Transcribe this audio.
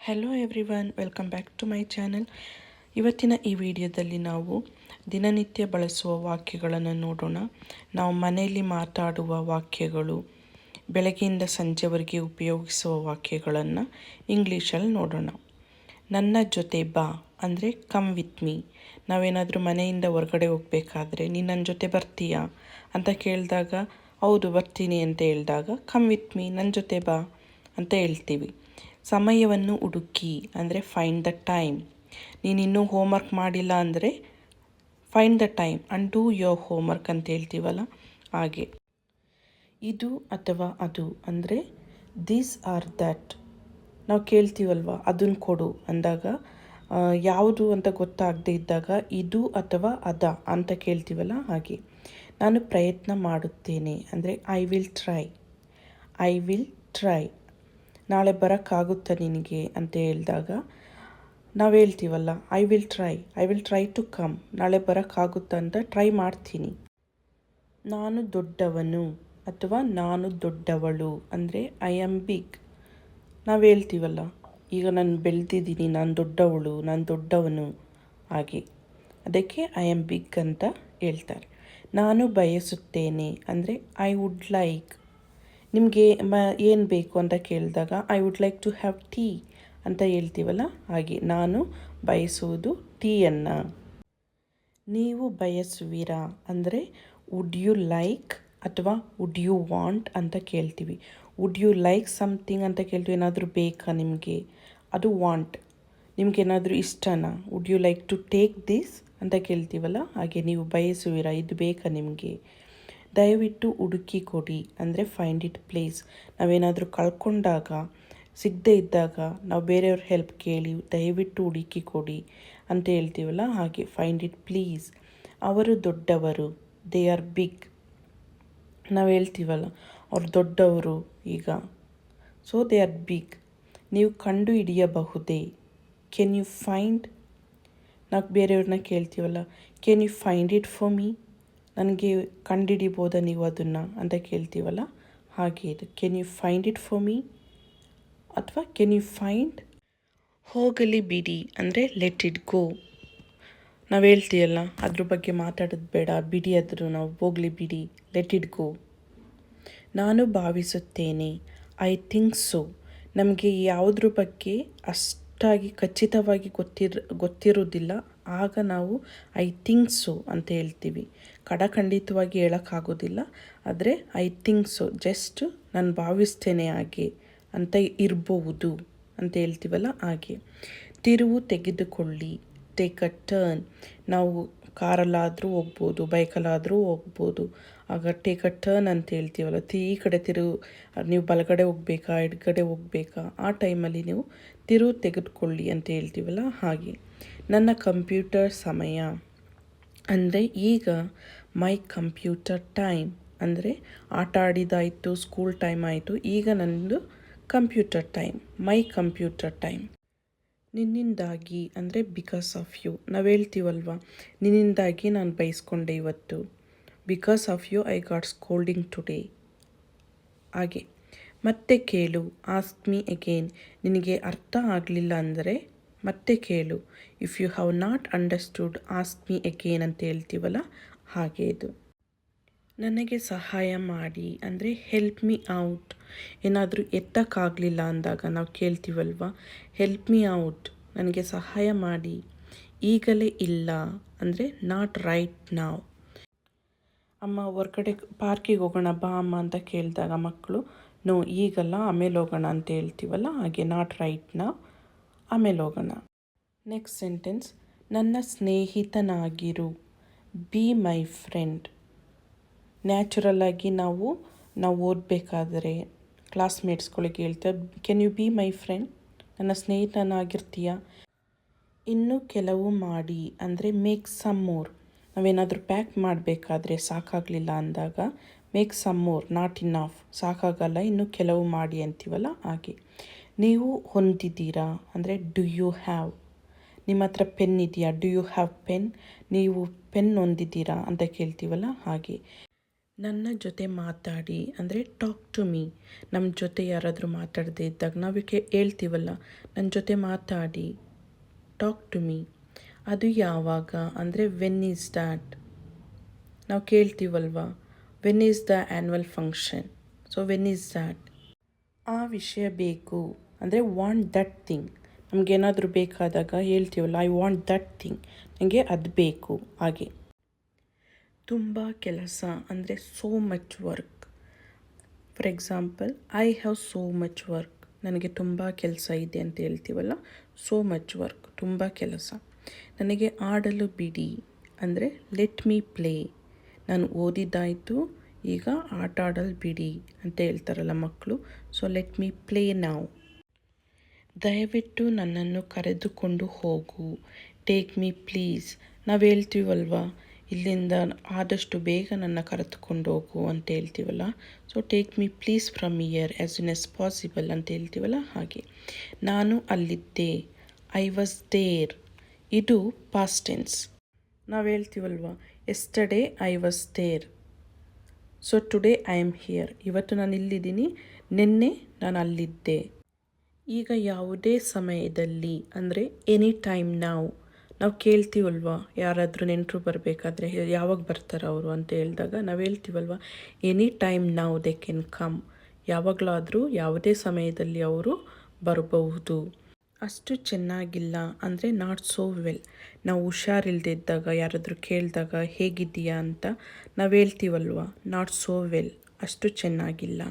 Hello everyone welcome back to my channel ಇವತ್ತಿನ ಈ ವಿಡಿಯೋದಲ್ಲಿ ನಾವು ದಿನನಿತ್ಯ ಬಳಸುವ ವಾಕ್ಯಗಳನ್ನು ನೋಡೋಣ. ನಾವು ಮನೆಯಲ್ಲಿ ಮಾತಾಡುವ ವಾಕ್ಯಗಳು, ಬೆಳಗ್ಗೆಯಿಂದ ಸಂಜೆವರೆಗೆ ಉಪಯೋಗಿಸುವ ವಾಕ್ಯಗಳನ್ನು ಇಂಗ್ಲೀಷಲ್ಲಿ ನೋಡೋಣ. ನನ್ನ ಜೊತೆ ಬಾ ಅಂದರೆ ಕಮ್ ವಿತ್ ಮೀ ನಾವೇನಾದರೂ ಮನೆಯಿಂದ ಹೊರಗಡೆ ಹೋಗಬೇಕಾದ್ರೆ ನೀ ನನ್ನ ಜೊತೆ ಬರ್ತೀಯಾ ಅಂತ ಕೇಳಿದಾಗ, ಹೌದು, ಬರ್ತೀನಿ ಅಂತ ಹೇಳಿದಾಗ ಕಮ್ ವಿತ್ ಮೀ ನನ್ನ ಜೊತೆ ಬಾ ಅಂತ ಹೇಳ್ತೀವಿ. ಸಮಯವನ್ನು ಹುಡುಕಿ, ಅಂದರೆ ಫೈಂಡ್ ದ ಟೈಮ್ ನೀನಿನ್ನೂ ಹೋಮ್ವರ್ಕ್ ಮಾಡಿಲ್ಲ ಅಂದರೆ find the time and do your homework ಅಂತ ಹೇಳ್ತೀವಲ್ಲ? ಹಾಗೆ. ಇದು ಅಥವಾ ಅದು ಅಂದರೆ ದಿಸ್ ಆರ್ ದ್ಯಾಟ್ ನಾವು ಕೇಳ್ತೀವಲ್ವ? ಅದನ್ನು ಕೊಡು ಅಂದಾಗ ಯಾವುದು ಅಂತ ಗೊತ್ತಾಗದೇ ಇದ್ದಾಗ ಇದು ಅಥವಾ ಅದ ಅಂತ ಕೇಳ್ತೀವಲ್ಲ? ಹಾಗೆ. ನಾನು ಪ್ರಯತ್ನ ಮಾಡುತ್ತೇನೆ, ಅಂದರೆ I will try I will try ನಾಳೆ ಬರೋಕ್ಕಾಗುತ್ತಾ ನಿನಗೆ ಅಂತ ಹೇಳಿದಾಗ, ನಾವು ಹೇಳ್ತೀವಲ್ಲ I will try I will try to come ನಾಳೆ ಬರೋಕ್ಕಾಗುತ್ತಾ ಅಂತ ಟ್ರೈ ಮಾಡ್ತೀನಿ. ನಾನು ದೊಡ್ಡವನು ಅಥವಾ ನಾನು ದೊಡ್ಡವಳು ಅಂದರೆ ಐ ಆಮ್ ಬಿಗ್ ನಾವು ಹೇಳ್ತೀವಲ್ಲ, ಈಗ ನಾನು ಬೆಳೆದಿದ್ದೀನಿ, ನಾನು ದೊಡ್ಡವಳು, ನಾನು ದೊಡ್ಡವನು. ಹಾಗೆ. ಅದಕ್ಕೆ ಐ ಆಮ್ ಬಿಗ್ ಅಂತ ಹೇಳ್ತಾರೆ. ನಾನು ಬಯಸುತ್ತೇನೆ ಅಂದರೆ ಐ ವುಡ್ ಲೈಕ್ ನಿಮಗೆ ಮ ಏನು ಬೇಕು ಅಂತ ಕೇಳಿದಾಗ I would like to have tea ಅಂತ ಹೇಳ್ತೀವಲ್ಲ, ಹಾಗೆ ನಾನು ಬಯಸುವುದು ಟೀಯನ್ನು. ನೀವು ಬಯಸುವಿರಾ? ಅಂದರೆ ವುಡ್ ಯು ಲೈಕ್ ಅಥವಾ ವುಡ್ ಯು ವಾಂಟ್ ಅಂತ ಕೇಳ್ತೀವಿ. ವುಡ್ ಯು ಲೈಕ್ ಸಮಥಿಂಗ್ ಅಂತ ಕೇಳ್ತೀವಿ, ಏನಾದರೂ ಬೇಕಾ ನಿಮಗೆ? ಅದು ವಾಂಟ್ ನಿಮಗೇನಾದರೂ ಇಷ್ಟನಾ? Would you like to take this ಅಂತ ಕೇಳ್ತೀವಲ್ಲ, ಹಾಗೆ ನೀವು ಬಯಸುವಿರಾ? ಇದು ಬೇಕಾ ನಿಮಗೆ? ದಯವಿಟ್ಟು ಹುಡುಕಿ ಕೊಡಿ ಅಂದರೆ ಫೈಂಡ್ ಇಟ್ ಪ್ಲೇಸ್ ನಾವೇನಾದರೂ ಕಳ್ಕೊಂಡಾಗ, ಸಿಗದೇ ಇದ್ದಾಗ ನಾವು ಬೇರೆಯವ್ರ ಹೆಲ್ಪ್ ಕೇಳಿ ದಯವಿಟ್ಟು ಹುಡುಕಿ ಕೊಡಿ ಅಂತ ಹೇಳ್ತೀವಲ್ಲ, ಹಾಗೆ ಫೈಂಡ್ ಇಟ್ ಪ್ಲೀಸ್ ಅವರು ದೊಡ್ಡವರು ದೇ ಆರ್ ಬಿಗ್ ನಾವು ಹೇಳ್ತೀವಲ್ಲ, ಅವ್ರು ದೊಡ್ಡವರು ಈಗ. ಸೊ ದೇ ಆರ್ ಬಿಗ್ ನೀವು ಕಂಡು ಹಿಡಿಯಬಹುದೇ ಕೆನ್ ಯು ಫೈಂಡ್ ನಾವು ಬೇರೆಯವ್ರನ್ನ ಕೇಳ್ತೀವಲ್ಲ can you find it for me ನನಗೆ ಕಂಡಿಡಿಬೋದಾ ನೀವು ಅದನ್ನು ಅಂತ ಕೇಳ್ತೀವಲ್ಲ? ಹಾಗೆ ಇದು. Can you find it for me ಅಥವಾ ಕೆನ್ ಯು ಫೈಂಡ್ ಹೋಗಲಿ ಬಿಡಿ ಅಂದರೆ ಲೆಟ್ ಇಟ್ ಗೋ ನಾವು ಹೇಳ್ತೀವಲ್ಲ ಅದ್ರ ಬಗ್ಗೆ ಮಾತಾಡೋದು ಬೇಡ, ಬಿಡಿ ಆದರೂ ನಾವು ಹೋಗಲಿ ಬಿಡಿ ಲೆಟ್ ಇಟ್ ಗೋ ನಾನು ಭಾವಿಸುತ್ತೇನೆ ಐ ಥಿಂಕ್ ಸೊ ನಮಗೆ ಯಾವುದ್ರ ಬಗ್ಗೆ ಅಷ್ಟಾಗಿ ಖಚಿತವಾಗಿ ಗೊತ್ತಿರ, ಗೊತ್ತಿರೋದಿಲ್ಲ. ಆಗ ನಾವು, ಐ ಥಿಂಕ್ ಸೊ ಅಂತ ಹೇಳ್ತೀವಿ. ಕಡಖಂಡಿತವಾಗಿ ಹೇಳೋಕ್ಕಾಗೋದಿಲ್ಲ. ಆದರೆ, ಐ ಥಿಂಕ್ ಸೊ, ಜಸ್ಟ್ ನಾನು ಭಾವಿಸ್ತೇನೆ ಹಾಗೆ ಅಂತ ಇರಬಹುದು ಅಂತ ಹೇಳ್ತೀವಲ್ಲ ಹಾಗೆ. ತಿರುವು ತೆಗೆದುಕೊಳ್ಳಿ. ಟೇಕ್ ಅ ಟರ್ನ್ ನಾವು ಕಾರಲ್ಲಾದರೂ ಹೋಗ್ಬೋದು, ಬೈಕಲ್ಲಾದರೂ ಹೋಗ್ಬೋದು. ಆಗ ಟೇಕ್ ಅ ಟರ್ನ್ ಅಂತ ಹೇಳ್ತೀವಲ್ಲ, ತಿ ಈ ಕಡೆ ತಿರುವು ನೀವು ಬಲಗಡೆ ಹೋಗ್ಬೇಕಾ, ಎಡಗಡೆ ಹೋಗ್ಬೇಕಾ, ಆ ಟೈಮಲ್ಲಿ ನೀವು ತಿರುವು ತೆಗೆದುಕೊಳ್ಳಿ ಅಂತ ಹೇಳ್ತೀವಲ್ಲ ಹಾಗೆ. ನನ್ನ ಕಂಪ್ಯೂಟರ್ ಸಮಯ ಅಂದರೆ ಈಗ ಮೈ ಕಂಪ್ಯೂಟರ್ ಟೈಮ್ ಅಂದರೆ ಆಟ ಆಡಿದಾಯಿತು ಸ್ಕೂಲ್ ಟೈಮ್ ಆಯಿತು, ಈಗ ನನ್ನದು computer time, my computer time. ನಿನ್ನಿಂದಾಗಿ, ಅಂದರೆ ಬಿಕಾಸ್ ಆಫ್ ಯು ನಾವು ಹೇಳ್ತೀವಲ್ವ? ನಿನ್ನಿಂದಾಗಿ ನಾನು ಬಯಸ್ಕೊಂಡೆ ಇವತ್ತು. Because of you I got scolding today ಹಾಗೆ. ಮತ್ತೆ ಕೇಳು ಆಸ್ಕ್ ಮೀ ಅಗೇನ್ ನಿನಗೆ ಅರ್ಥ ಆಗಲಿಲ್ಲ ಅಂದರೆ ಮತ್ತೆ ಕೇಳು. If you have not understood ask me again ಅಂತ ಹೇಳ್ತೀವಲ್ಲ? ಹಾಗೆ ಇದು. ನನಗೆ ಸಹಾಯ ಮಾಡಿ, ಅಂದರೆ ಹೆಲ್ಪ್ ಮೀ ಔಟ್ ಏನಾದರೂ ಎತ್ತಕ್ಕಾಗಲಿಲ್ಲ ಅಂದಾಗ ನಾವು ಕೇಳ್ತೀವಲ್ವ? ಹೆಲ್ಪ್ ಮೀ ಔಟ್ ನನಗೆ ಸಹಾಯ ಮಾಡಿ. ಈಗಲೇ ಇಲ್ಲ. ಅಂದರೆ ನಾಟ್ ರೈಟ್ ನಾವು ಅಮ್ಮ ಹೊರ್ಗಡೆ ಪಾರ್ಕಿಗೆ ಹೋಗೋಣ, ಬಾ ಅಮ್ಮ ಅಂತ ಕೇಳಿದಾಗ ಮಕ್ಕಳು ನೋ ಈಗಲ್ಲ, ಆಮೇಲೆ ಹೋಗೋಣ ಅಂತ ಹೇಳ್ತೀವಲ್ಲ, ಹಾಗೆ ನಾಟ್ ರೈಟ್ ನಾವು ಆಮೇಲೆ ಹೋಗೋಣ. ನೆಕ್ಸ್ಟ್ ಸೆಂಟೆನ್ಸ್ ನನ್ನ ಸ್ನೇಹಿತನಾಗಿರು. ಬಿ ಮೈ ಫ್ರೆಂಡ್ ನ್ಯಾಚುರಲ್ ಆಗಿ ನಾವು ನಾವು ಓದಬೇಕಾದ್ರೆ ಕ್ಲಾಸ್ಮೇಟ್ಸ್ಗಳಿಗೆ ಹೇಳ್ತಾ can you be my friend ನನ್ನ ಸ್ನೇಹಿತನಾಗಿರ್ತೀಯ? ಇನ್ನೂ ಕೆಲವು ಮಾಡಿ, ಅಂದರೆ ಮೇಕ್ ಸಮ್ ಮೋರ್ ನಾವೇನಾದರೂ ಪ್ಯಾಕ್ ಮಾಡಬೇಕಾದ್ರೆ ಸಾಕಾಗಲಿಲ್ಲ ಅಂದಾಗ make some more not enough ಸಾಕಾಗಲ್ಲ, ಇನ್ನೂ ಕೆಲವು ಮಾಡಿ ಅಂತೀವಲ್ಲ, ಹಾಗೆ. ನೀವು ಹೊಂದಿದ್ದೀರಾ? ಅಂದರೆ ಡು ಯು ಹ್ಯಾವ್ ನಿಮ್ಮ ಹತ್ರ ಪೆನ್ ಇದೆಯಾ? ಡು ಯು ಹ್ಯಾವ್ ಪೆನ್ ನೀವು ಪೆನ್ ಹೊಂದಿದ್ದೀರಾ? ಅಂತ ಕೇಳ್ತೀವಲ್ಲ, ಹಾಗೆ. ನನ್ನ ಜೊತೆ ಮಾತಾಡಿ, ಅಂದರೆ ಟಾಕ್ ಟು ಮೀ ನಮ್ಮ ಜೊತೆ ಯಾರಾದರೂ ಮಾತಾಡದೇ ಇದ್ದಾಗ ನಾವು ಹೇಳ್ತೀವಲ್ಲ? ನನ್ನ ಜೊತೆ ಮಾತಾಡಿ. ಟಾಕ್ ಟು ಮೀ ಅದು ಯಾವಾಗ? ಅಂದರೆ ವೆನ್ ಈಸ್ ದ್ಯಾಟ್ ನಾವು ಕೇಳ್ತೀವಲ್ವಾ? When is the annual function so when is that ಆ ವಿಷಯ ಬೇಕು. ಅಂದರೆ ವಾಂಟ್ ದಟ್ ಥಿಂಗ್ ನಮಗೇನಾದರೂ ಬೇಕಾದಾಗ ಹೇಳ್ತೀವಲ್ಲ ಐ ವಾಂಟ್ ದಟ್ ಥಿಂಗ್ ನನಗೆ ಅದು ಬೇಕು. ಹಾಗೆ. ತುಂಬ ಕೆಲಸ ಅಂದರೆ so much work for example I have so much work ನನಗೆ ತುಂಬ ಕೆಲಸ ಇದೆ ಅಂತ ಹೇಳ್ತೀವಲ್ಲ? ಸೋ ಮಚ್ ವರ್ಕ್ ತುಂಬ ಕೆಲಸ. ನನಗೆ ಆಡಲು ಬಿಡಿ ಅಂದರೆ ಲೆಟ್ ಮೀ ಪ್ಲೇ ನಾನು ಓದಿದ್ದಾಯಿತು, ಈಗ ಆಟ ಆಡಲು ಬಿಡಿ ಅಂತ ಹೇಳ್ತಾರಲ್ಲ ಮಕ್ಕಳು ಸೊ ಲೆಟ್ ಮೀ ಪ್ಲೇ ನಾವು ದಯವಿಟ್ಟು ನನ್ನನ್ನು ಕರೆದುಕೊಂಡು ಹೋಗು. ಟೇಕ್ ಮೀ ಪ್ಲೀಸ್ ನಾವು ಹೇಳ್ತೀವಲ್ವಾ? ಇಲ್ಲಿಂದ ಆದಷ್ಟು ಬೇಗ ನನ್ನ ಕರೆದುಕೊಂಡು ಹೋಗು ಅಂತ ಹೇಳ್ತೀವಲ್ಲ? So take me please from here as soon as possible ಅಂತ ಹೇಳ್ತೀವಲ್ಲ? ಹಾಗೆ. ನಾನು ಅಲ್ಲಿದ್ದೆ. ಐ ವಾಸ್ ದೇರ್ ಇದು ಪಾಸ್ಟ್ ಟೆನ್ಸ್ ನಾವು ಹೇಳ್ತೀವಲ್ವ? Yesterday I was there so today I am here ಇವತ್ತು ನಾನು ಇಲ್ಲಿದ್ದೀನಿ. ನಿನ್ನೆ ನಾನು ಅಲ್ಲಿದ್ದೆ. ಈಗ ಯಾವುದೇ ಸಮಯದಲ್ಲಿ, ಅಂದರೆ ಎನಿ ಟೈಮ್ ನಾವು ನಾವು ಕೇಳ್ತೀವಲ್ವ? ಯಾರಾದರೂ ನೆಂಟರು ಬರಬೇಕಾದ್ರೆ ಯಾವಾಗ ಬರ್ತಾರೆ ಅವರು ಅಂತ ಹೇಳಿದಾಗ ನಾವು ಹೇಳ್ತೀವಲ್ವ, ಎನಿ ಟೈಮ್ ನಾವು ದೆ ಕೆನ್ ಕಮ್. ಯಾವಾಗಲಾದರೂ ಯಾವುದೇ ಸಮಯದಲ್ಲಿ ಅವರು ಬರಬಹುದು. ಅಷ್ಟು ಚೆನ್ನಾಗಿಲ್ಲ ಅಂದರೆ ನಾಟ್ ಸೋ ವೆಲ್. ನಾವು ಹುಷಾರಿಲ್ದಿದ್ದಾಗ, ಯಾರಾದರೂ ಕೇಳಿದಾಗ ಹೇಗಿದ್ದೀಯಾ ಅಂತ ನಾವು ಹೇಳ್ತೀವಲ್ವ, ನಾಟ್ ಸೋ ವೆಲ್. ಅಷ್ಟು ಚೆನ್ನಾಗಿಲ್ಲ.